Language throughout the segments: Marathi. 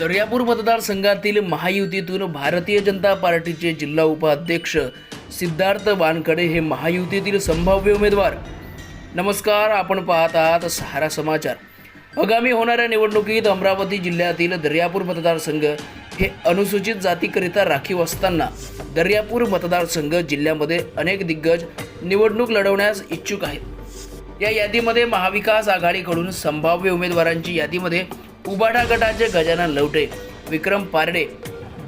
दर्यापूर मतदारसंघातील महायुतीतून भारतीय जनता पार्टीचे जिल्हा उपाध्यक्ष सिद्धार्थ वानखडे हे महायुतीतील संभाव्य उमेदवार. नमस्कार आपण पाहत आहात सहारा समाचार. आगामी होणाऱ्या निवडणुकीत अमरावती जिल्ह्यातील दर्यापूर मतदारसंघ हे अनुसूचित जातीकरिता राखीव असताना दर्यापूर मतदारसंघ जिल्ह्यामध्ये अनेक दिग्गज निवडणूक लढवण्यास इच्छुक आहेत. या यादीमध्ये महाविकास आघाडीकडून संभाव्य उमेदवारांची यादीमध्ये उबाडा गटाचे गजानन लवटे विक्रम पारडे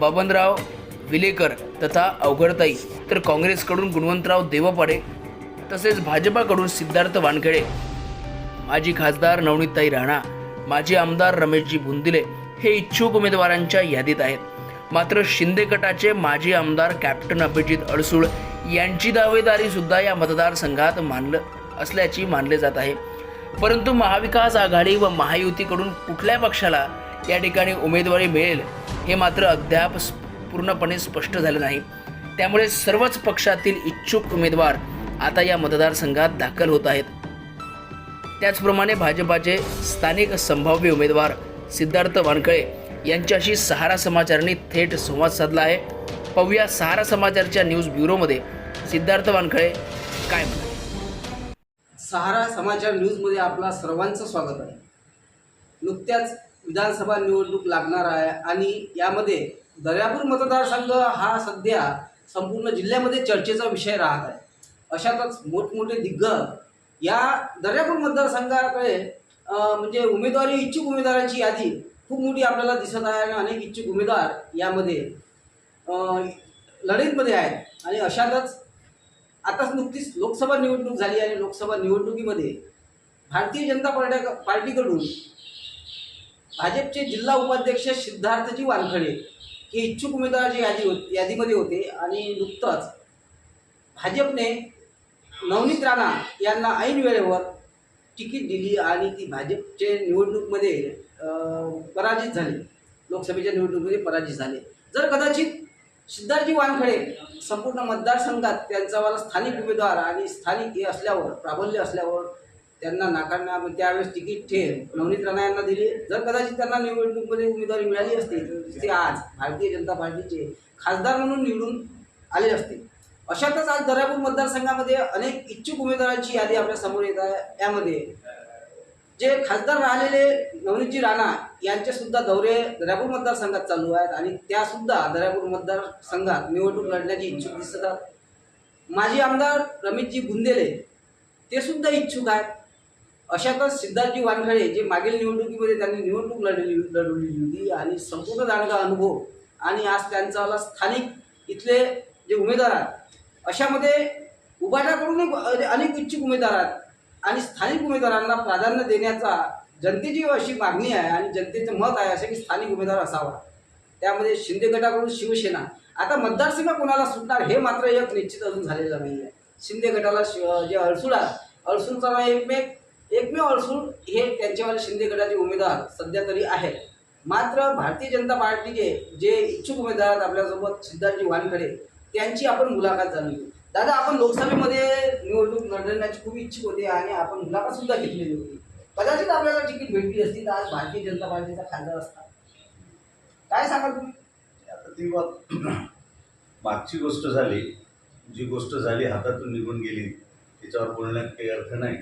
बबनराव विलेकर तथा अवघडताई तर काँग्रेसकडून गुणवंतराव देवपाडे तसेच भाजपाकडून सिद्धार्थ वानखेडे माजी खासदार नवनीतताई राणा माजी आमदार रमेशजी भुंदिले हे इच्छुक उमेदवारांच्या यादीत आहेत. मात्र शिंदे गटाचे माजी आमदार कॅप्टन अभिजित अडसूळ यांची दावेदारी सुद्धा या मतदारसंघात मानलं असल्याची मानले जात आहे. परंतु महाविकास आघाडी व महायुतीकडून कुठल्या पक्षाला या ठिकाणी उमेदवारी मिळेल हे मात्र अद्याप पूर्णपणे स्पष्ट झाले नाही. त्यामुळे सर्वच पक्षातील इच्छुक उमेदवार आता या मतदारसंघात दाखल होत आहेत. त्याचप्रमाणे भाजपाचे स्थानिक संभाव्य उमेदवार सिद्धार्थ वानखळे यांच्याशी सहारा समाचारने थेट संवाद साधला आहे. पाहूया सहारा समाचारच्या न्यूज ब्युरोमध्ये सिद्धार्थ वानखळे काय म्हणतात. सहारा समाचार न्यूजमध्ये आपला सर्वांचं स्वागत आहे. नुकत्याच विधानसभा निवडणूक लागणार आहे आणि यामध्ये दर्यापूर मतदारसंघ हा सध्या संपूर्ण जिल्ह्यामध्ये चर्चेचा विषय राहत आहे. अशातच मोठमोठे दिग्गज या दर्यापूर मतदारसंघाकडे म्हणजे उमेदवारी इच्छुक उमेदवारांची यादी खूप मोठी आपल्याला दिसत आहे आणि अनेक इच्छुक उमेदवार यामध्ये लढीतमध्ये आहेत. आणि अशातच आताच नुकतीच लोकसभा निवडणूक झाली आणि लोकसभा निवडणुकीमध्ये भारतीय जनता पार्ट्या पार्टीकडून भाजपचे जिल्हा उपाध्यक्ष सिद्धार्थजी वानखडे हे इच्छुक उमेदवाराची यादी होत यादीमध्ये होते आणि नुकतंच भाजपने नवनीत राणा यांना ऐन वेळेवर तिकीट दिली आणि ती भाजपचे निवडणूकमध्ये पराजित झाले. लोकसभेच्या निवडणुकीमध्ये पराजित झाले. जर कदाचित सिद्धार्थजी वानखडे संपूर्ण मतदारसंघात त्यांचा मला स्थानिक उमेदवार आणि स्थानिक हे असल्यावर प्राबल्य असल्यावर त्यांना नाकारण्या त्यावेळेस तिकीट ठेव नवनीत राणा यांना दिले. जर कदाचित त्यांना निवडणुकीमध्ये उमेदवारी मिळाली असती तर ते आज भारतीय जनता पार्टीचे खासदार म्हणून निवडून आले असते. अशातच आज दर्यापूर मतदारसंघामध्ये अनेक इच्छुक उमेदवारांची यादी आपल्यासमोर येत आहे. यामध्ये जे खासदार राहिलेले नवनीतजी राणा यांचेसुद्धा दौरे दर्यापूर मतदारसंघात चालू आहेत आणि त्यासुद्धा दर्यापूर मतदारसंघात निवडणूक लढण्याची इच्छुक दिसतात माजी आमदार रमेशजी बुंदेले ते सुद्धा इच्छुक आहेत. अशातच सिद्धार्थजी वानखडे जे मागील निवडणुकीमध्ये त्यांनी निवडणूक लढली लढवलेली होती आणि संपूर्ण दांडगा अनुभव आणि आज त्यांचा स्थानिक इथले जे उमेदवार आहेत अशामध्ये उभाटाकडून अनेक इच्छुक उमेदवार आहेत. आणि स्थानिक उमेदवारांना प्राधान्य देण्याचा जनतेची अशी मागणी आहे आणि जनतेचं मत आहे असं की स्थानिक उमेदवार असावा. त्यामध्ये शिंदे गटाकडून शिवसेना. आता मतदारसंघ कोणाला सुटणार हे मात्र एक निश्चित अजून झालेलं नाही आहे शिंदे गटाला शि- जे अडसूळ आहे अडसूळचा एकमेक एकमेव अडसूळ हे त्यांच्यावाले शिंदे गटाचे उमेदवार सध्या तरी आहेत. मात्र भारतीय जनता पार्टीचे जे इच्छुक उमेदवार आहेत आपल्यासोबत सिद्धार्थजी वानखडे त्यांची आपण मुलाखत जाणून घेऊ. दादा आपण लोकसभेमध्ये निवडणूक लढण्याची खूप इच्छुक होते आणि आपण मुलाखत सुद्धा घेतलेली होती. कदाचित आपल्याला तिकीट भेटली असती तर आज भारतीय जनता पार्टीचा खासदार असता. काय सांगाल तुम्ही? आता ती बाब मागची गोष्ट झाली. जी गोष्ट झाली हातातून निघून गेली त्याच्यावर बोलण्यात काही अर्थ नाही.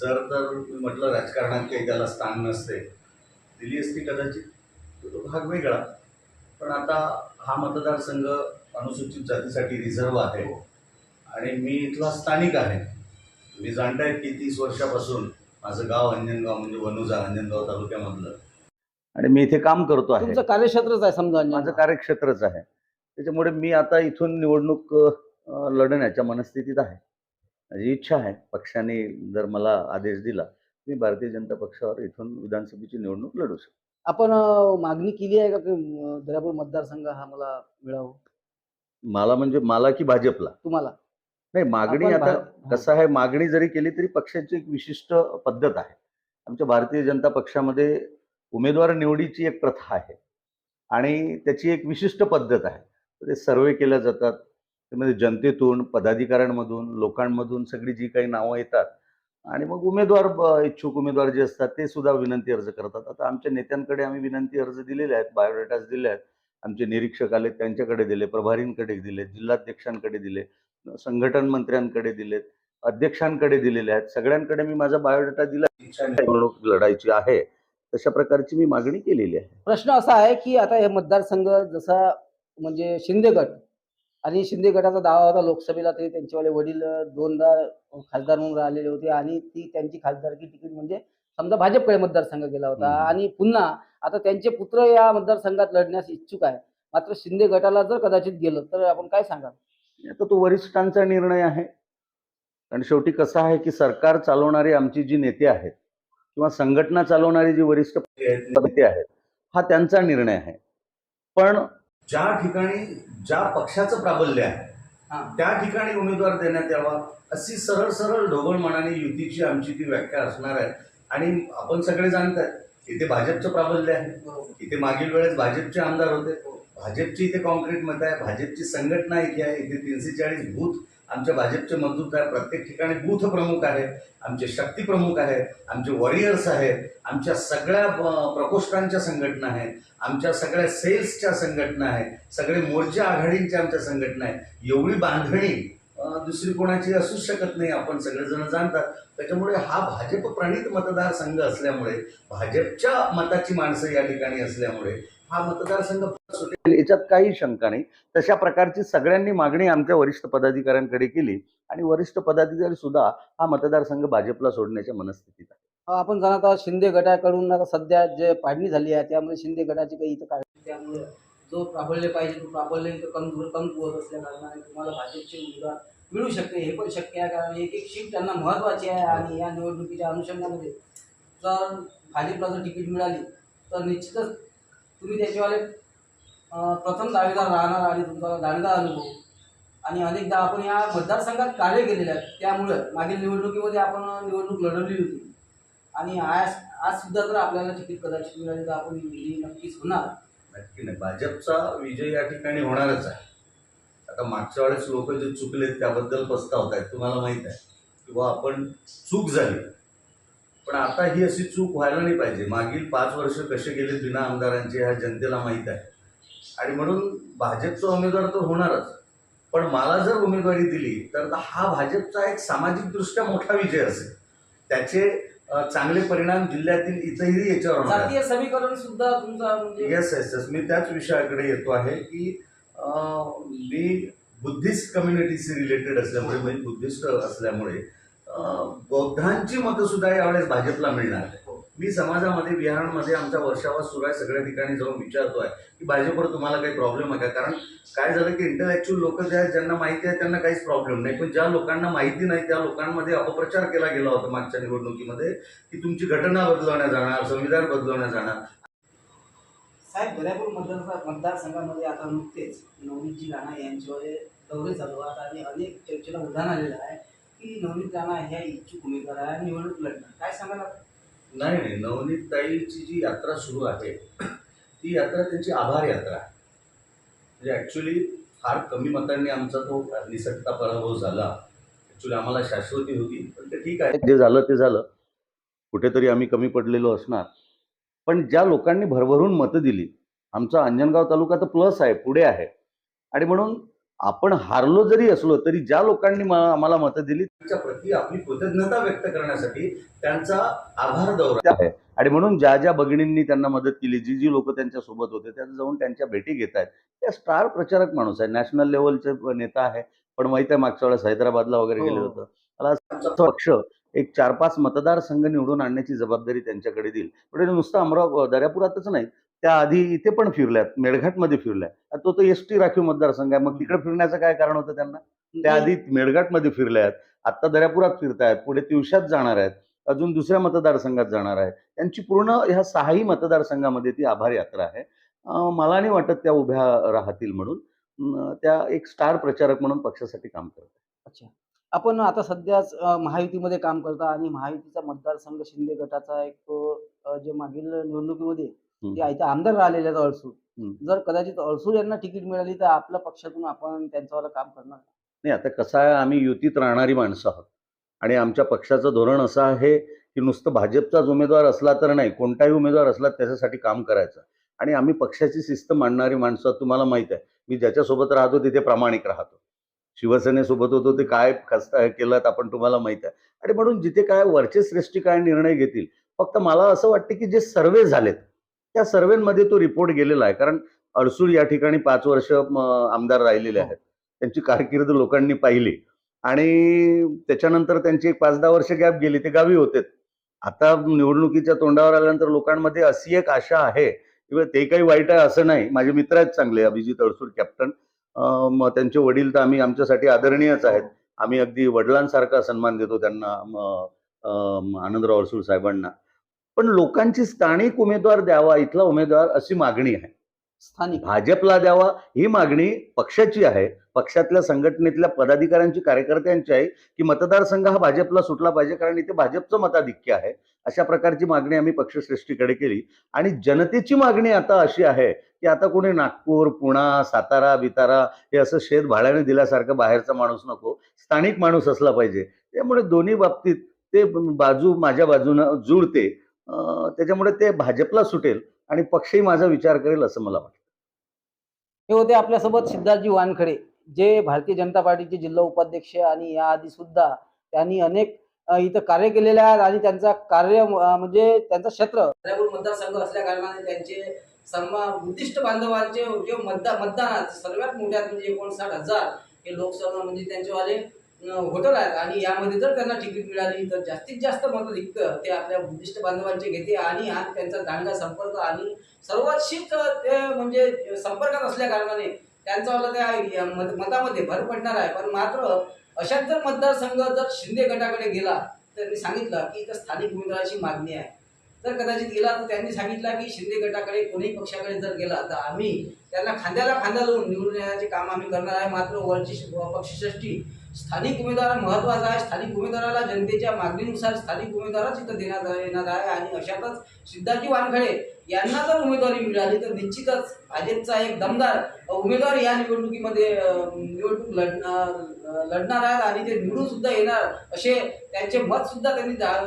जर तर मी म्हटलं राजकारणात काही त्याला स्थान नसते. दिली असती कदाचित तो भाग वेगळा. पण आता हा मतदारसंघ अनुसूचित जातीसाठी रिझर्व आहे. आणि मी इथला स्थानिक आहे. तुम्ही जाणताय की तीस वर्षापासून माझं गाव अंजनगाव म्हणजे वनुजा अंजनगाव तालुक्यामधलं. आणि मी इथे काम करतो आहे. तुमचं कार्यक्षेत्रच आहे समजा माझं कार्यक्षेत्रच आहे. त्याच्यामुळे मी आता इथून निवडणूक लढण्याच्या मनस्थितीत आहे. माझी इच्छा आहे. पक्षाने जर मला आदेश दिला मी भारतीय जनता पक्षावर इथून विधानसभेची निवडणूक लढू शकतो. आपण मागणी केली आहे का की दर्यापूर मतदारसंघ हा मला मिळावं? मला म्हणजे मला की भाजपला? तुम्हाला. नाही मागणी आता भा- कसं आहे मागणी जरी केली तरी पक्षाची एक विशिष्ट पद्धत आहे. आमच्या भारतीय जनता पक्षामध्ये उमेदवार निवडीची एक प्रथा आहे आणि त्याची एक विशिष्ट पद्धत आहे. ते सर्वे केल्या जातात. त्यामध्ये जनतेतून पदाधिकाऱ्यांमधून लोकांमधून सगळी जी काही नावं येतात आणि मग उमेदवार इच्छुक उमेदवार जे असतात ते सुद्धा विनंती अर्ज करतात. आता आमच्या नेत्यांकडे आम्ही विनंती अर्ज दिलेले आहेत बायोडेटाज दिले आहेत. आमचे निरीक्षक आले त्यांच्याकडे दिले प्रभारींकडे दिले जिल्हाध्यक्षांकडे दिले संघटन मंत्र्यांकडे दिलेत अध्यक्षांकडे दिलेले आहेत. सगळ्यांकडे मी माझा बायोडेटा दिला. निवडणूक लढायची आहे तशा प्रकारची मी मागणी केलेली आहे. प्रश्न असा आहे की आता हे मतदारसंघ जसा म्हणजे शिंदे गट आणि शिंदे गटाचा दावा होता लोकसभेला ते त्यांच्यावाले वडील दोनदा खासदार म्हणून राहिलेले होते आणि ती त्यांची खासदारकी तिकीट म्हणजे समजा भाजपकडे मतदारसंघ गेला होता. आणि पुन्हा आता त्यांचे पुत्र या मतदारसंघात लढण्यास इच्छुक आहे. मात्र शिंदे गटाला जर कदाचित गेलं तर आपण काय सांगाल? आता तो वरिष्ठांचा निर्णय आहे. आणि शेवटी कसं आहे की सरकार चालवणारी आमची जी नेते आहेत किंवा संघटना चालवणारी जी वरिष्ठ नेते आहेत हा त्यांचा निर्णय आहे. पण ज्या ठिकाणी ज्या पक्षाचं प्राबल्य आहे हा. त्या ठिकाणी उमेदवार देण्यात यावा अशी सरळ सरळ ढोबळमानाने युतीची आमची ती व्याख्या असणार आहे. आणि आपण सगळे जाणतात इथे भाजपचं प्राबल्य आहे. इथे मागील वेळेस भाजपचे आमदार होते. भाजपची इथे कॉन्क्रीट मत आहे. भाजपची संघटना इथे आहे. इथे तीनशे चाळीस बूथ आमच्या भाजपचे मजबूत आहे. प्रत्येक ठिकाणी बूथ प्रमुख आहे. आमचे शक्ती प्रमुख आहेत आमचे वॉरियर्स आहेत आमच्या सगळ्या प्रकोष्ठांच्या संघटना आहेत. आमच्या सगळ्या सेल्सच्या संघटना आहेत. सगळे मोर्चा आघाडींच्या आमच्या संघटना आहेत. एवढी बांधणी दुसरी कोणाची असूच शकत नाही आपण सगळेजण जाणतात. त्याच्यामुळे हा भाजप प्रणित मतदारसंघ असल्यामुळे भाजपच्या मताची माणसं या ठिकाणी असल्यामुळे हा मतदारसंघ सुटेल. याच्यात काही शंका नाही. तशा प्रकारची सगळ्यांनी मागणी आमच्या वरिष्ठ पदाधिकाऱ्यांकडे केली आणि वरिष्ठ पदाधिकारी सुद्धा हा मतदारसंघ भाजपला सोडण्याच्या मनस्थितीत आहे आपण जाणत आहोत शिंदे गटाकडून. सध्या जे पाडणी झाली आहे त्यामुळे शिंदे गटाची काही इथं काय त्यामुळे जो प्राबल्य पाहिजे तो प्राबल्य इथं कम कमकुवत असल्या कारणाने तुम्हाला भाजपचे उमेदवार मिळू शकते. हे पण शक्य आहे कारण एक एक सीट त्यांना महत्त्वाची आहे आणि या निवडणुकीच्या अनुषंगामध्ये जर भाजपला जर तिकीट मिळाली तर निश्चितच तुम्ही त्याच्यावाले प्रथम दावेदार राहणार आणि तुमचा दावेदार अनुभव. आणि अनेकदा आपण या मतदारसंघात कार्य केलेले आहे त्यामुळं मागील निवडणुकीमध्ये आपण निवडणूक लढवली होती. आणि आज आज सुद्धा जर आपल्याला तिकीट कदाचित मिळाली तर आपण विजयी नक्कीच होणार. नक्की नाही? भाजपचा विजय या ठिकाणी होणारच आहे. आता मागच्या वेळेस लोक जे चुकलेत त्याबद्दल पस्तावत आहेत. तुम्हाला माहीत आहे. किंवा आपण चूक झाली. पण आता ही अशी चूक व्हायला नाही पाहिजे. मागील पाच वर्ष कसे गेले बिना आमदारांचे ह्या जनतेला माहीत आहे. आणि म्हणून भाजपचा उमेदवार तर होणारच. पण मला जर उमेदवारी दिली तर हा भाजपचा एक सामाजिकदृष्ट्या मोठा विजय असेल. त्याचे चांगले परिणाम जिल्ह्यातील इथंही याच्यावर होणार आहेत. जातीय समीकरण सुद्धा तुमचा म्हणजे येस येस येस मी त्याच विषयाकडे येतो आहे की अं, मी बुद्धिस्ट कम्युनिटीशी रिलेटेड असल्यामुळे म्हणजे बुद्धिस्ट असल्यामुळे अं, बौद्धांची मतं सुद्धा यावेळेस भाजपला मिळणार आहे. मी समाजामध्ये बिहारमध्ये आमचा वर्षावा सुरू आहे. सगळ्या ठिकाणी जाऊन विचारतोय की भाजपवर तुम्हाला काही प्रॉब्लेम आहे का? कारण काय झालं की इंटलेक्च्युअल लोक जे आहेत ज्यांना माहिती आहे त्यांना काहीच प्रॉब्लेम नाही. पण ज्या लोकांना माहिती नाही त्या लोकांमध्ये अपप्रचार केला गेला होता मागच्या निवडणुकीमध्ये की तुमची घटना बदलवण्यात जाणार संविधान बदलवण्यात जाणार. साहेब दर्यापूर मतदार मतदारसंघामध्ये आता नुकतेच नवनीतजी राणा यांच्यावर दौरे चालू आहेत आणि अनेक चर्चेला उदाहरण आलेलं आहे की नवनीत राणा ह्या इच्छुक उमेदवार आहे निवडणूक लढणार. काय सांगाल नाही नाही. नवनीत ताईची जी यात्रा सुरू आहे ती यात्रा त्यांची आभार यात्रा आहे. म्हणजे ॲक्च्युली फार कमी मतांनी आमचा तो निसटता पराभव झाला. ॲक्च्युली आम्हाला शाश्वती होती पण ते ठीक आहे. जे झालं ते झालं. कुठेतरी आम्ही कमी पडलेलो असणार. पण ज्या लोकांनी भरभरून मतं दिली आमचा अंजनगाव तालुका तर प्लस आहे पुढे आहे. आणि म्हणून आपण हारलो जरी असलो तरी ज्या लोकांनी आम्हाला मतं दिली त्यांच्या प्रती आपली कृतज्ञता व्यक्त करण्यासाठी त्यांचा आभार दौरा. आहे आणि म्हणून ज्या ज्या भगिनींनी त्यांना मदत केली जी जी लोक त्यांच्यासोबत होते त्या जाऊन त्यांच्या भेटी घेत आहेत. त्या स्टार प्रचारक माणूस आहे नॅशनल लेवलचे नेता आहे. पण माहीत आहे मागच्या वेळेस हैदराबादला वगैरे हो. गेले होतं मला पक्ष एक चार पाच मतदारसंघ निवडून आणण्याची जबाबदारी त्यांच्याकडे देईल पण हे नुसतं अमराव दर्यापुरातच नाही त्याआधी इथे पण फिरल्यात मेळघाटमध्ये फिरल्या तो तर एस टी राखीव मतदारसंघ आहे. मग तिकडे फिरण्याचं काय कारण होतं त्यांना? त्याआधी मेळघाटमध्ये फिरले आहेत आत्ता दर्यापुरात फिरतायत पुढे तिवशात जाणार आहेत अजून दुसऱ्या मतदारसंघात जाणार आहे त्यांची पूर्ण ह्या सहाही मतदारसंघामध्ये ती आभार यात्रा आहे. मला नाही वाटत त्या उभ्या राहतील म्हणून. त्या एक स्टार प्रचारक म्हणून पक्षासाठी काम करतात. अच्छा. आपण आता सध्याच महायुतीमध्ये काम करता आणि महायुतीचा मतदारसंघ शिंदे गटाचा एक जे मागील निवडणुकीमध्ये. ते इथे आमदार राहिलेले आहेत हम्म. जर कदाचित अळसूर यांना तिकीट मिळाली तर आपल्या पक्षातून आपण त्यांच्यावर काम करणार. नाही आता कसं आहे आम्ही युतीत राहणारी माणसं आहोत. आणि आमच्या पक्षाचं धोरण असं आहे की नुसतं भाजपचाच उमेदवार असला तर नाही कोणताही उमेदवार असला त्याच्यासाठी काम करायचं. आणि आम्ही पक्षाची शिस्त मांडणारी माणसं तुम्हाला माहीत आहे. मी ज्याच्यासोबत राहतो तिथे प्रामाणिक राहतो. शिवसेनेसोबत होतो ते काय खस्ता केलं आपण तुम्हाला माहीत आहे. आणि म्हणून जिथे काय वरचे श्रेष्ठी काय निर्णय घेतील? फक्त मला असं वाटतं की जे सर्वे झालेत त्या सर्वेमध्ये तो रिपोर्ट गेलेला आहे. कारण अडसूळ या ठिकाणी पाच वर्ष आमदार राहिलेले आहेत. त्यांची कारकीर्द लोकांनी पाहिली. आणि त्याच्यानंतर त्यांची एक पाच दहा वर्ष गॅप गेली. ते गावी होते. आता निवडणुकीच्या तोंडावर आल्यानंतर लोकांमध्ये अशी एक आशा आहे. किंवा ते काही वाईट आहे असं नाही. माझे मित्र आहेत चांगले अभिजित अडसूळ कॅप्टन त्यांचे वडील तर आम्ही आमच्यासाठी आदरणीयच आहेत. आम्ही अगदी वडिलांसारखा सन्मान देतो त्यांना आनंदराव अडसूळ साहेबांना. पण लोकांची स्थानिक उमेदवार द्यावा इथला उमेदवार अशी मागणी आहे. स्थानिक. भाजपला द्यावा ही मागणी पक्षाची आहे. पक्षातल्या संघटनेतल्या पदाधिकाऱ्यांची कार्यकर्त्यांची आहे की मतदारसंघ हा भाजपला सुटला पाहिजे कारण इथे भाजपचं मताधिक्य आहे. अशा प्रकारची मागणी आम्ही पक्षश्रेष्ठीकडे केली. आणि जनतेची मागणी आता अशी आहे की आता कोणी नागपूर पुणा सातारा बितारा हे असं शेत भाड्याने दिल्यासारखं बाहेरचा माणूस नको स्थानिक माणूस असला पाहिजे. त्यामुळे दोन्ही बाबतीत ते बाजू माझ्या बाजूनं जुळते. त्याच्यामुळे ते भाजपला सुटेल आणि पक्षही माझा विचार करेल असं मला वाटतं. हे होते आपल्यासोबत सिद्धार्थजी वानखडे जे भारतीय जनता पार्टीचे जिल्हा उपाध्यक्ष आणि याआधी सुद्धा त्यांनी अनेक इथं कार्य केलेले आहेत आणि त्यांचा कार्य म्हणजे त्यांचं क्षेत्र. मतदारसंघ असल्या कारणाने त्यांचे सर्व बुद्धिस्ट बांधवांचे जे मतदान मतदानात सर्वात मोठ्यात म्हणजे एकोणसाठ हजार हे लोकसभा म्हणजे त्यांचेवाले होटल आहेत आणि यामध्ये जर त्यांना तिकीट मिळाली तर जास्तीत जास्त मताधिक्य ते आपल्या बुद्धिस्ट बांधवांचे घेते आणि आज त्यांचा दांडगा संपर्क आणि सर्वांशीच ते म्हणजे संपर्कात असल्या कारणाने त्यांचा त्या मत- मतामध्ये भर पडणार आहे. पण मात्र अशाच जर मतदारसंघ जर शिंदे गटाकडे गेला तर मी सांगितलं की इथं स्थानिक उमेदवाराची मागणी आहे. जर कदाचित गेला तर त्यांनी सांगितलं की शिंदे गटाकडे कोणीही पक्षाकडे जर गेला तर आम्ही त्यांना खांद्याला खांदा लावून निवडून येण्याचे काम आम्ही करणार आहे. मात्र वरची पक्षश्रेष्ठी स्थानिक उमेदवार महत्त्वाचा आहे. स्थानिक उमेदवाराला जनतेच्या मागणीनुसार स्थानिक उमेदवारच इथं देण्यात येणार आहे आणि अशातच सिद्धार्थी वानखडे यांना जर उमेदवारी मिळाली तर निश्चितच भाजपचा एक दमदार उमेदवार या निवडणुकीमध्ये निवडणूक लढणार लढणार आहेत आणि ते निवडून सुद्धा येणार असे त्यांचे मत सुद्धा त्यांनी दा-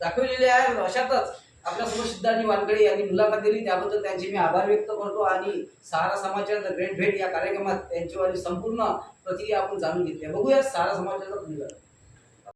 दाखवलेले आहे. अशातच आपल्यासोबत सिद्धार्थी वानखडे यांनी मुलाखत दिली. त्याबद्दल त्यांचे मी आभार व्यक्त करतो आणि सहारा समाचार द ग्रेट भेट या कार्यक्रमात त्यांच्यावर संपूर्ण प्रतिक्रिया आपण जाणून घेतल्या. बघूया सारा समाजाचा निवेदन